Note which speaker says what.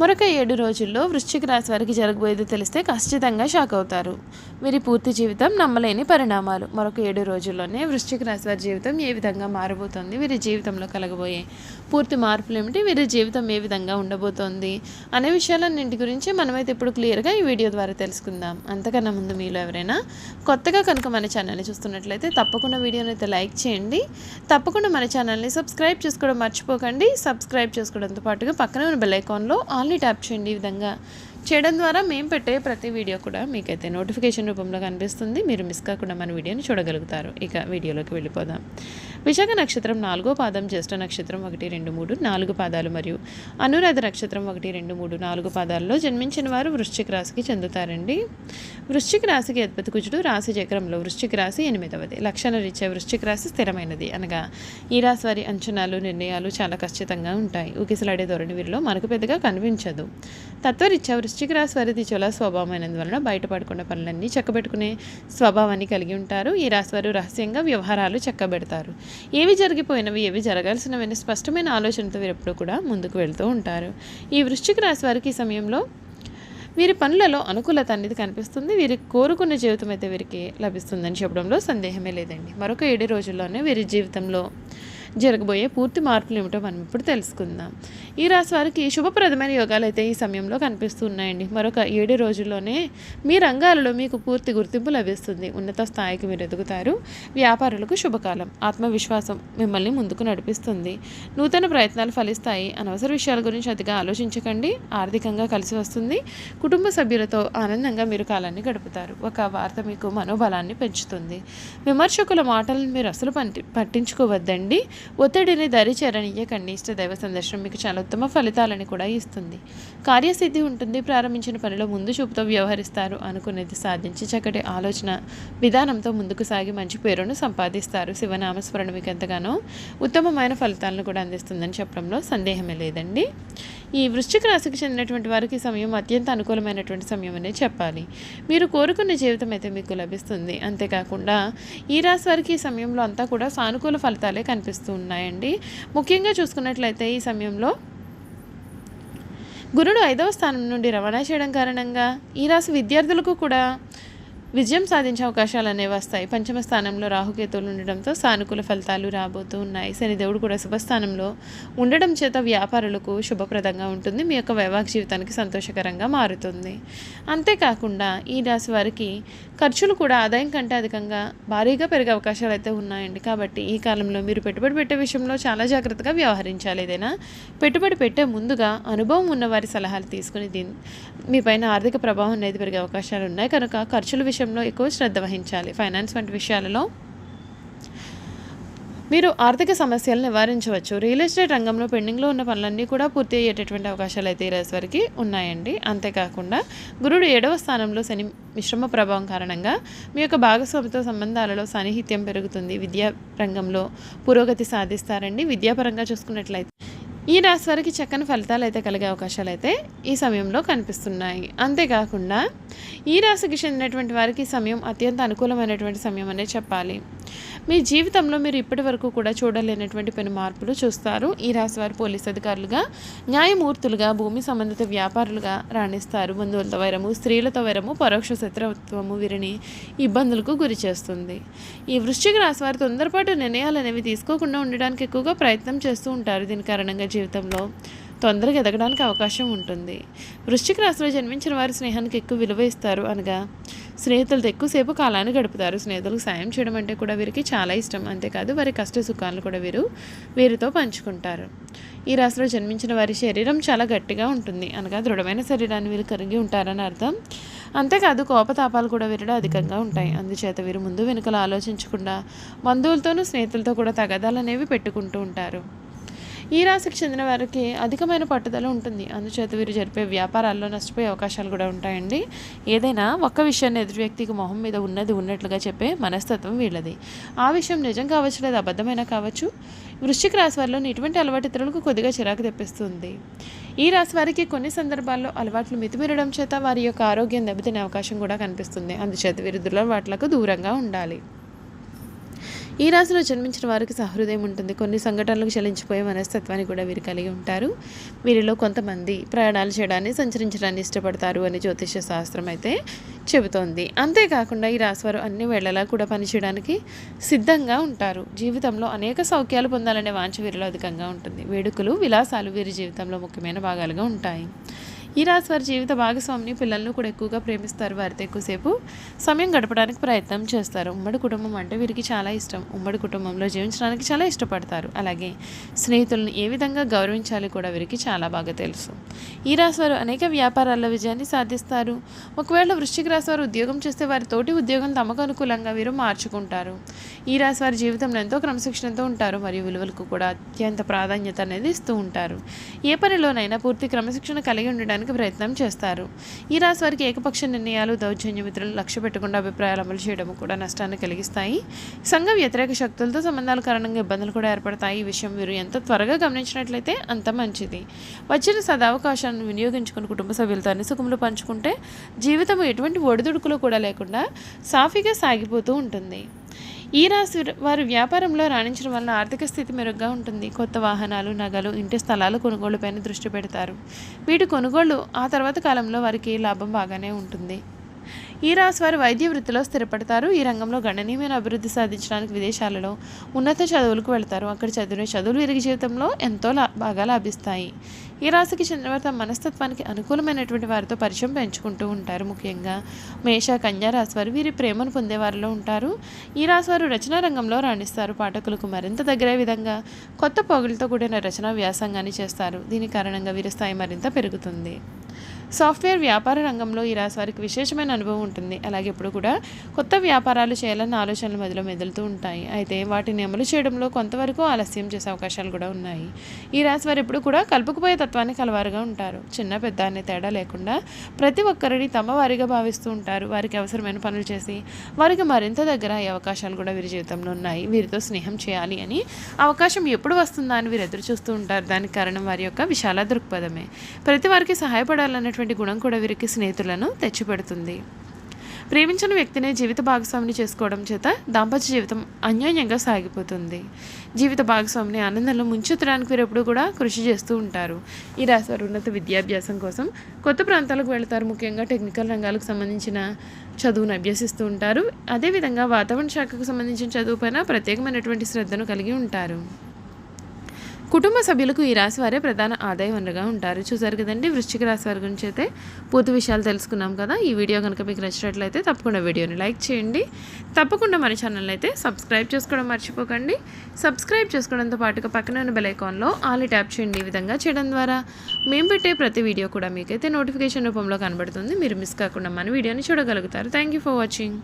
Speaker 1: మరొక ఏడు రోజుల్లో వృశ్చిక రాశి వారికి జరగబోయేది తెలిస్తే ఖచ్చితంగా షాక్ అవుతారు. వీరి పూర్తి జీవితం నమ్మలేని పరిణామాలు. మరొక ఏడు రోజుల్లోనే వృశ్చిక రాశి వారి జీవితం ఏ విధంగా మారబోతోంది? వీరి జీవితంలో కలగబోయే పూర్తి మార్పులు ఏమిటి? వీరి జీవితం ఏ విధంగా ఉండబోతోంది? అనే విషయాలన్నింటి గురించి మనమైతే ఇప్పుడు క్లియర్గా ఈ వీడియో ద్వారా తెలుసుకుందాం. అంతకన్నా ముందు మీలో ఎవరైనా కొత్తగా కనుక మన ఛానల్ని చూస్తున్నట్లయితే తప్పకుండా వీడియోని అయితే లైక్ చేయండి. తప్పకుండా మన ఛానల్ని సబ్స్క్రైబ్ చేసుకోవడం మర్చిపోకండి. సబ్స్క్రైబ్ చేసుకోవడంతో పాటుగా పక్కన ఉన్న బెల్ ఐకాన్లో ఆల్ని ట్యాప్ చేయండి ఈ విధంగా చేయడం ద్వారా మేము పెట్టే ప్రతి వీడియో కూడా మీకైతే నోటిఫికేషన్ రూపంలో కనిపిస్తుంది. మీరు మిస్ కాకుండా మన వీడియోని చూడగలుగుతారు. ఇక వీడియోలోకి వెళ్ళిపోదాం. విశాఖ నక్షత్రం నాలుగో పాదం జ్యేష్ఠ నక్షత్రం ఒకటి రెండు మూడు నాలుగు పాదాలు మరియు అనురాధ నక్షత్రం ఒకటి రెండు మూడు నాలుగు పాదాల్లో జన్మించిన వారు వృశ్చిక రాశికి చెందుతారండి. వృశ్చిక రాశికి అద్భుత కుజుడు రాశి చక్రంలో వృశ్చిక రాశి ఎనిమిదవది. లక్షణ రీత్యా వృశ్చిక రాశి స్థిరమైనది అనగా ఈ రాశి వారి అంచనాలు నిర్ణయాలు చాలా ఖచ్చితంగా ఉంటాయి. ఊకిసలాడే ధోరణి వీరిలో మనకు పెద్దగా కనిపించదు. తత్వరీత్యా వృశ్చిక రాశి వారిది చాలా స్వభావమైనందువలన బయటపడకుండా పనులన్నీ చక్కబెట్టుకునే స్వభావాన్ని కలిగి ఉంటారు. ఈ రాశి వారు రహస్యంగా వ్యవహారాలు చక్కబెడతారు. ఏవి జరిగిపోయినవి ఏవి జరగాల్సినవి స్పష్టమైన ఆలోచనతో వీరు ఎప్పుడూ కూడా ముందుకు వెళ్తూ ఉంటారు. ఈ వృశ్చిక రాశి వారికి ఈ సమయంలో వీరి పనులలో అనుకూలత అనేది కనిపిస్తుంది. వీరి కోరుకున్న జీవితం అయితే వీరికి లభిస్తుందని చెప్పడంలో సందేహమే లేదండి. మరొక ఏడు రోజుల్లోనే వీరి జీవితంలో జరగబోయే పూర్తి మార్పులు ఏమిటో మనం ఇప్పుడు తెలుసుకుందాం. ఈ రాశి వారికి శుభప్రదమైన యోగాలు అయితే ఈ సమయంలో కనిపిస్తున్నాయండి మరొక ఏడు రోజుల్లోనే మీ రంగాలలో మీకు పూర్తి గుర్తింపు లభిస్తుంది. ఉన్నత స్థాయికి మీరు ఎదుగుతారు. వ్యాపారులకు శుభకాలం. ఆత్మవిశ్వాసం మిమ్మల్ని ముందుకు నడిపిస్తుంది. నూతన ప్రయత్నాలు ఫలిస్తాయి. అనవసర విషయాల గురించి అతిగా ఆలోచించకండి. ఆర్థికంగా కలిసి వస్తుంది. కుటుంబ సభ్యులతో ఆనందంగా మీరు కాలాన్ని గడుపుతారు. ఒక వార్త మీకు మనోబలాన్ని పెంచుతుంది. విమర్శకుల మాటలను మీరు అసలు పట్టి పట్టించుకోవద్దండి. ఒత్తిడిని దరిచేరనియకండి ఇష్ట దైవ సందర్శనం మీకు చాలా ఉత్తమ ఫలితాలని కూడా ఇస్తుంది. కార్యసిద్ధి ఉంటుంది. ప్రారంభించిన పనిలో ముందు చూపుతో వ్యవహరిస్తారు. అనుకునేది సాధించి చక్కటి ఆలోచన విధానంతో ముందుకు సాగి మంచి పేరును సంపాదిస్తారు. శివనామస్మరణ మీకు ఎంతగానో ఉత్తమమైన ఫలితాలను కూడా అందిస్తుందని చెప్పడంలో సందేహమే లేదండి. ఈ వృశ్చిక రాశికి చెందినటువంటి వారికి సమయం అత్యంత అనుకూలమైనటువంటి సమయం అనే చెప్పాలి. మీరు కోరుకున్న జీవితం అయితే మీకు లభిస్తుంది. అంతేకాకుండా ఈ రాశి వారికి ఈ సమయంలో అంతా కూడా సానుకూల ఫలితాలే కనిపిస్తూ ఉన్నాయండి. ముఖ్యంగా చూసుకున్నట్లయితే ఈ సమయంలో గురుడు ఐదవ స్థానం నుండి రవాణా చేయడం కారణంగా ఈ రాశి విద్యార్థులకు కూడా విజయం సాధించే అవకాశాలు అనేవి వస్తాయి. పంచమ స్థానంలో రాహుకేతువులు ఉండడంతో సానుకూల ఫలితాలు రాబోతూ ఉన్నాయి. శనిదేవుడు కూడా శుభస్థానంలో ఉండడం చేత వ్యాపారులకు శుభప్రదంగా ఉంటుంది. మీ యొక్క వైవాహిక జీవితానికి సంతోషకరంగా మారుతుంది. అంతేకాకుండా ఈ రాశి వారికి ఖర్చులు కూడా ఆదాయం కంటే అధికంగా భారీగా పెరిగే అవకాశాలు అయితే ఉన్నాయండి. కాబట్టి ఈ కాలంలో మీరు పెట్టుబడి పెట్టే విషయంలో చాలా జాగ్రత్తగా వ్యవహరించాలి. ఏదైనా పెట్టుబడి పెట్టే ముందుగా అనుభవం ఉన్న వారి సలహాలు తీసుకుని దీని మీపైన ఆర్థిక ప్రభావం అనేది పెరిగే అవకాశాలు ఉన్నాయి. కనుక ఖర్చుల విషయం విషయంలో ఎక్కువ శ్రద్ధ వహించాలి ఫైనాన్స్ వంటి విషయాలలో. మీరు ఆర్థిక సమస్యలు నివారించవచ్చు. రియల్ ఎస్టేట్ రంగంలో పెండింగ్లో ఉన్న పనులన్నీ కూడా పూర్తి అయ్యేటటువంటి అవకాశాలు అయితే ఈ రాశి వారికి ఉన్నాయండి. అంతేకాకుండా గురుడు ఏడవ స్థానంలో శని మిశ్రమ ప్రభావం కారణంగా మీ యొక్క భాగస్వామితో సంబంధాలలో సాన్నిహిత్యం పెరుగుతుంది. విద్యా రంగంలో పురోగతి సాధిస్తారండి. విద్యాపరంగా చూసుకున్నట్లయితే ఈ రాశి వారికి చక్కని ఫలితాలు అయితే కలిగే అవకాశాలు అయితే ఈ సమయంలో కనిపిస్తున్నాయి. అంతేకాకుండా ఈ రాశికి చెందినటువంటి వారికి సమయం అత్యంత అనుకూలమైనటువంటి సమయం అనే చెప్పాలి. మీ జీవితంలో మీరు ఇప్పటి వరకు కూడా చూడలేనటువంటి పెను మార్పులు చూస్తారు. ఈ రాశి వారు పోలీస్ అధికారులుగా న్యాయమూర్తులుగా భూమి సంబంధిత వ్యాపారులుగా రాణిస్తారు. బంధువులతో వైరము స్త్రీలతో వైరము పరోక్ష శత్రుత్వము వీరిని ఇబ్బందులకు గురి చేస్తుంది. ఈ వృశ్చిక రాశి వారు తొందరపాటు నిర్ణయాలు అనేవి తీసుకోకుండా ఉండడానికి ఎక్కువగా ప్రయత్నం చేస్తూ ఉంటారు. దీని కారణంగా జీవితంలో తొందరగా ఎదగడానికి అవకాశం ఉంటుంది. వృశ్చిక రాశిలో జన్మించిన వారి స్నేహానికి ఎక్కువ విలువ ఇస్తారు అనగా స్నేహితులతో ఎక్కువసేపు కాలాన్ని గడుపుతారు. స్నేహితులకు సాయం చేయడం అంటే కూడా వీరికి చాలా ఇష్టం. అంతేకాదు వారి కష్ట సుఖాలను కూడా వీరు వీరితో పంచుకుంటారు. ఈ రాశిలో జన్మించిన వారి శరీరం చాలా గట్టిగా ఉంటుంది. అనగా దృఢమైన శరీరాన్ని వీరు కలిగి ఉంటారని అర్థం. అంతేకాదు కోపతాపాలు కూడా వీరిలో అధికంగా ఉంటాయి. అందుచేత వీరు ముందు వెనుకలు ఆలోచించకుండా బంధువులతోనూ స్నేహితులతో కూడా తగదాలనేవి అనేవి పెట్టుకుంటూ ఉంటారు. ఈ రాశికి చెందిన వారికి అధికమైన పట్టుదల ఉంటుంది. అందుచేత వీరు జరిపే వ్యాపారాల్లో నష్టపోయే అవకాశాలు కూడా ఉంటాయండి. ఏదైనా ఒక్క విషయాన్ని ఎదుటి వ్యక్తికి మొహం మీద ఉన్నది ఉన్నట్లుగా చెప్పే మనస్తత్వం వీళ్ళది. ఆ విషయం నిజం కావచ్చు లేదా అబద్ధమైనా కావచ్చు వృశ్చిక రాశి వారిలో ఇటువంటి అలవాటు ఇతరులకు కొద్దిగా చిరాకు తెప్పిస్తుంది. ఈ రాశి వారికి కొన్ని సందర్భాల్లో అలవాట్లు మితిమీరడం చేత వారి యొక్క ఆరోగ్యం దెబ్బతినే అవకాశం కూడా కనిపిస్తుంది. అందుచేత వీరు దురలవాట్లకు దూరంగా ఉండాలి. ఈ రాశిలో జన్మించిన వారికి సహృదయం ఉంటుంది. కొన్ని సంఘటనలకు చలించిపోయే మనస్తత్వాన్ని కూడా వీరు కలిగి ఉంటారు. వీరిలో కొంతమంది ప్రయాణాలు చేయడాన్ని సంచరించడాన్ని ఇష్టపడతారు అని జ్యోతిష శాస్త్రం అయితే చెబుతోంది. అంతేకాకుండా ఈ రాశివారు అన్ని వేళలా కూడా పనిచేయడానికి సిద్ధంగా ఉంటారు. జీవితంలో అనేక సౌఖ్యాలు పొందాలనే వాంఛ వీరిలో అధికంగా ఉంటుంది. వేడుకలు విలాసాలు వీరి జీవితంలో ముఖ్యమైన భాగాలుగా ఉంటాయి. ఈ రాశి వారి జీవిత భాగస్వామిని పిల్లలను కూడా ఎక్కువగా ప్రేమిస్తారు. వారితో ఎక్కువసేపు సమయం గడపడానికి ప్రయత్నం చేస్తారు. ఉమ్మడి కుటుంబం అంటే వీరికి చాలా ఇష్టం. ఉమ్మడి కుటుంబంలో జీవించడానికి చాలా ఇష్టపడతారు. అలాగే స్నేహితులను ఏ విధంగా గౌరవించాలి కూడా వీరికి చాలా బాగా తెలుసు. ఈ రాశి వారు అనేక వ్యాపారాల్లో విజయాన్ని సాధిస్తారు. ఒకవేళ వృశ్చిక రాశి వారు ఉద్యోగం చేస్తే వారి తోటి ఉద్యోగం తమకు అనుకూలంగా వీరు మార్చుకుంటారు. ఈ రాశి వారి జీవితంలో ఎంతో క్రమశిక్షణతో ఉంటారు. మరియు విలువలకు కూడా అత్యంత ప్రాధాన్యత అనేది ఇస్తూ ఉంటారు. ఏ పనిలోనైనా పూర్తి క్రమశిక్షణ కలిగి ఉండడానికి ప్రయత్నం చేస్తారు. ఈ రాశి వారికి ఏకపక్ష నిర్ణయాలు దౌర్జన్య మిత్రులు లక్ష్య పెట్టకుండా అభిప్రాయాలు అమలు చేయడం కూడా నష్టాన్ని కలిగిస్తాయి. సంఘ వ్యతిరేక శక్తులతో సంబంధాల కారణంగా ఇబ్బందులు కూడా ఏర్పడతాయి. ఈ విషయం మీరు ఎంత త్వరగా గమనించినట్లయితే అంత మంచిది. వచ్చిన సదావకాశాలను వినియోగించుకుని కుటుంబ సభ్యులతో అన్ని సుఖములు పంచుకుంటే జీవితం ఎటువంటి ఒడిదుడుకులు కూడా లేకుండా సాఫీగా సాగిపోతూ ఉంటుంది. ఈ రాశి వారు వ్యాపారంలో రాణించడం వల్ల ఆర్థిక స్థితి మెరుగ్గా ఉంటుంది. కొత్త వాహనాలు నగలు ఇంటి స్థలాల కొనుగోలుపైన దృష్టి పెడతారు. వీటి కొనుగోలు ఆ తర్వాత కాలంలో వారికి లాభం బాగానే ఉంటుంది. ఈ రాశి వారు వైద్య వృత్తిలో స్థిరపడతారు. ఈ రంగంలో గణనీయమైన అభివృద్ధి సాధించడానికి విదేశాలలో ఉన్నత చదువులకు వెళ్తారు. అక్కడ చదివిన చదువులు ఇరిగి జీవితంలో ఎంతో లా బాగా లాభిస్తాయి. ఈ రాశికి చెందిన వారు తమ మనస్తత్వానికి అనుకూలమైనటువంటి వారితో పరిచయం పెంచుకుంటూ ఉంటారు ముఖ్యంగా మేష కన్యా రాశి వారు వీరి ప్రేమను పొందేవారిలో ఉంటారు. ఈ రాశి వారు రచనా రంగంలో రాణిస్తారు. పాఠకులకు మరింత దగ్గరే విధంగా కొత్త పొగులతో కూడిన రచనా వ్యాసంగాన్ని చేస్తారు. దీని కారణంగా వీరి స్థాయి మరింత పెరుగుతుంది. సాఫ్ట్వేర్ వ్యాపార రంగంలో ఈ రాశి వారికి విశేషమైన అనుభవం ఉంటుంది. అలాగే ఎప్పుడు కూడా కొత్త వ్యాపారాలు చేయాలన్న ఆలోచనలు మధ్యలో మెదులుతూ ఉంటాయి. అయితే వాటిని అమలు చేయడంలో కొంతవరకు ఆలస్యం చేసే అవకాశాలు కూడా ఉన్నాయి. ఈ రాశి వారు ఎప్పుడు కూడా కలుపుకుపోయే తత్వాన్ని కలవారుగా ఉంటారు. చిన్న పెద్ద అనే తేడా లేకుండా ప్రతి ఒక్కరిని తమ వారిగా భావిస్తూ ఉంటారు. వారికి అవసరమైన పనులు చేసి వారికి మరింత దగ్గర అయ్యే అవకాశాలు కూడా వీరి జీవితంలో ఉన్నాయి. వీరితో స్నేహం చేయాలి అని అవకాశం ఎప్పుడు వస్తుందా అని వీరు ఎదురు చూస్తూ ఉంటారు. దానికి కారణం వారి యొక్క విశాల దృక్పథమే. ప్రతి వారికి సహాయపడాలన్నటువంటి గుణం కూడా వీరికి స్నేహితులను తెచ్చిపెడుతుంది. ప్రేమించిన వ్యక్తినే జీవిత భాగస్వామిని చేసుకోవడం చేత దాంపత్య జీవితం అన్యోన్యంగా సాగిపోతుంది. జీవిత భాగస్వామిని ఆనందంలో ముంచెత్తడానికి వీరు ఎప్పుడూ కూడా కృషి చేస్తూ ఉంటారు. ఈ రాశివారు ఉన్నత విద్యాభ్యాసం కోసం కొత్త ప్రాంతాలకు వెళతారు. ముఖ్యంగా టెక్నికల్ రంగాలకు సంబంధించిన చదువును అభ్యసిస్తూ ఉంటారు. అదేవిధంగా వాతావరణ శాఖకు సంబంధించిన చదువుపైన ప్రత్యేకమైనటువంటి శ్రద్ధను కలిగి ఉంటారు. కుటుంబ సభ్యులకు ఈ రాశి వారే ప్రధాన ఆదాయ వనరుగా ఉంటారు. చూసారు కదండి వృశ్చిక రాశి వారి గురించి అయితే పూర్తి విషయాలు తెలుసుకున్నాం కదా. ఈ వీడియో కనుక మీకు నచ్చినట్లయితే తప్పకుండా వీడియోని లైక్ చేయండి. తప్పకుండా మన ఛానల్ అయితే సబ్స్క్రైబ్ చేసుకోవడం మర్చిపోకండి. సబ్స్క్రైబ్ చేసుకోవడంతో పాటుగా పక్కన ఉన్న బెల్ ఐకాన్లో ఆల్ ట్యాప్ చేయండి ఈ విధంగా చేయడం ద్వారా. మేము పెట్టే ప్రతి వీడియో కూడా మీకైతే నోటిఫికేషన్ రూపంలో కనబడుతుంది. మీరు మిస్ కాకుండా మన వీడియోని చూడగలుగుతారు. Thank you for watching.